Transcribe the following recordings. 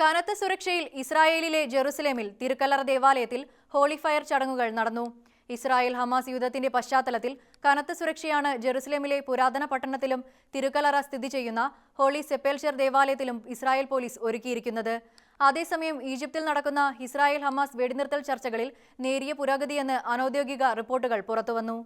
കനത്ത സുരക്ഷയിൽ ഇസ്രായേലിലെ ജെറുസലേമിൽ തിരുക്കല്ലറ ദേവാലയത്തിൽ ഹോളിഫയർ ചടങ്ങുകൾ നടന്നു. ഇസ്രായേൽ ഹമാസ് യുദ്ധത്തിന്റെ പശ്ചാത്തലത്തിൽ കനത്ത സുരക്ഷയാണ് ജെറുസലേമിലെ പുരാതന പട്ടണത്തിലും തിരുക്കലറ സ്ഥിതി ചെയ്യുന്ന ഹോളി സെപ്പേൽഷർ ദേവാലയത്തിലും ഇസ്രായേൽ പോലീസ് ഒരുക്കിയിരിക്കുന്നത്. അതേസമയം ഈജിപ്തിൽ നടക്കുന്ന ഇസ്രായേൽ ഹമാസ് വെടിനിർത്തൽ ചർച്ചകളിൽ നേരിയ പുരോഗതിയെന്ന് അനൌദ്യോഗിക റിപ്പോർട്ടുകൾ പുറത്തുവന്നു.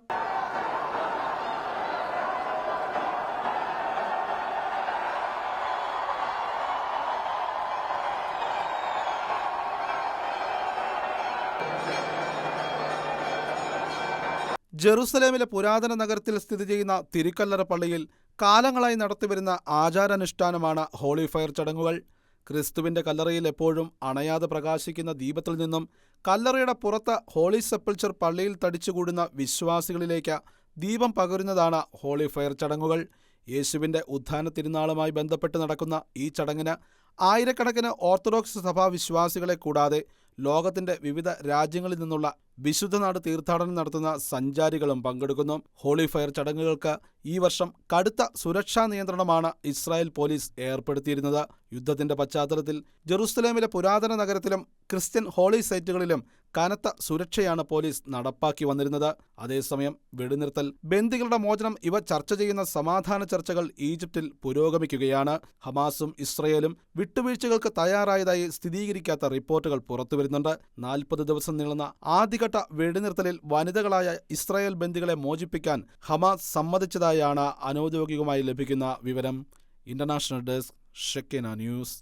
ജെറുസലേമിലെ പുരാതന നഗരത്തിൽ സ്ഥിതി ചെയ്യുന്ന തിരുക്കല്ലറ പള്ളിയിൽ കാലങ്ങളായി നടത്തിവരുന്ന ആചാരാനുഷ്ഠാനമാണ് ഹോളി ഫയർ ചടങ്ങുകൾ. ക്രിസ്തുവിന്റെ കല്ലറയിൽ എപ്പോഴും അണയാതെ പ്രകാശിക്കുന്ന ദീപത്തിൽ നിന്നും കല്ലറയുടെ പുറത്ത് ഹോളി സെപ്പിൾച്ചർ പള്ളിയിൽ തടിച്ചുകൂടുന്ന വിശ്വാസികളിലേക്ക് ദീപം പകരുന്നതാണ് ഹോളി ഫയർ ചടങ്ങുകൾ. യേശുവിന്റെ ഉദ്ധാന തിരുനാളുമായി ബന്ധപ്പെട്ട് നടക്കുന്ന ഈ ചടങ്ങിന് ആയിരക്കണക്കിന് ഓർത്തഡോക്സ് സഭാ വിശ്വാസികളെ കൂടാതെ ലോകത്തിന്റെ വിവിധ രാജ്യങ്ങളിൽ നിന്നുള്ള വിശുദ്ധനാട് തീർത്ഥാടനം നടത്തുന്ന സഞ്ചാരികളും പങ്കെടുക്കുന്നു. ഹോളി ഫയർ ചടങ്ങുകൾക്ക് ഈ വർഷം കടുത്ത സുരക്ഷാ നിയന്ത്രണമാണ് ഇസ്രായേൽ പോലീസ് ഏർപ്പെടുത്തിയിരുന്നത്. യുദ്ധത്തിന്റെ പശ്ചാത്തലത്തിൽ ജെറുസലേമിലെ പുരാതന നഗരത്തിലും ക്രിസ്ത്യൻ ഹോളി സൈറ്റുകളിലും കനത്ത സുരക്ഷയാണ് പോലീസ് നടപ്പാക്കി വന്നിരുന്നത്. അതേസമയം വെടിനിർത്തൽ ബന്ദികളുടെ മോചനം ഇവ ചർച്ച ചെയ്യുന്ന സമാധാന ചർച്ചകൾ ഈജിപ്തിൽ പുരോഗമിക്കുകയാണ്. ഹമാസും ഇസ്രയേലും വിട്ടുവീഴ്ചകൾക്ക് തയ്യാറായതായി സ്ഥിരീകരിക്കാത്ത റിപ്പോർട്ടുകൾ പുറത്തുവരുന്നുണ്ട്. നാൽപ്പത് ദിവസം നീളുന്ന ആദ്യഘട്ട വെടിനിർത്തലിൽ വനിതകളായ ഇസ്രായേൽ ബന്ദികളെ മോചിപ്പിക്കാൻ ഹമാസ് സമ്മതിച്ചതായാണ് അനൗദ്യോഗികമായി ലഭിക്കുന്ന വിവരം. International desk Shekina news.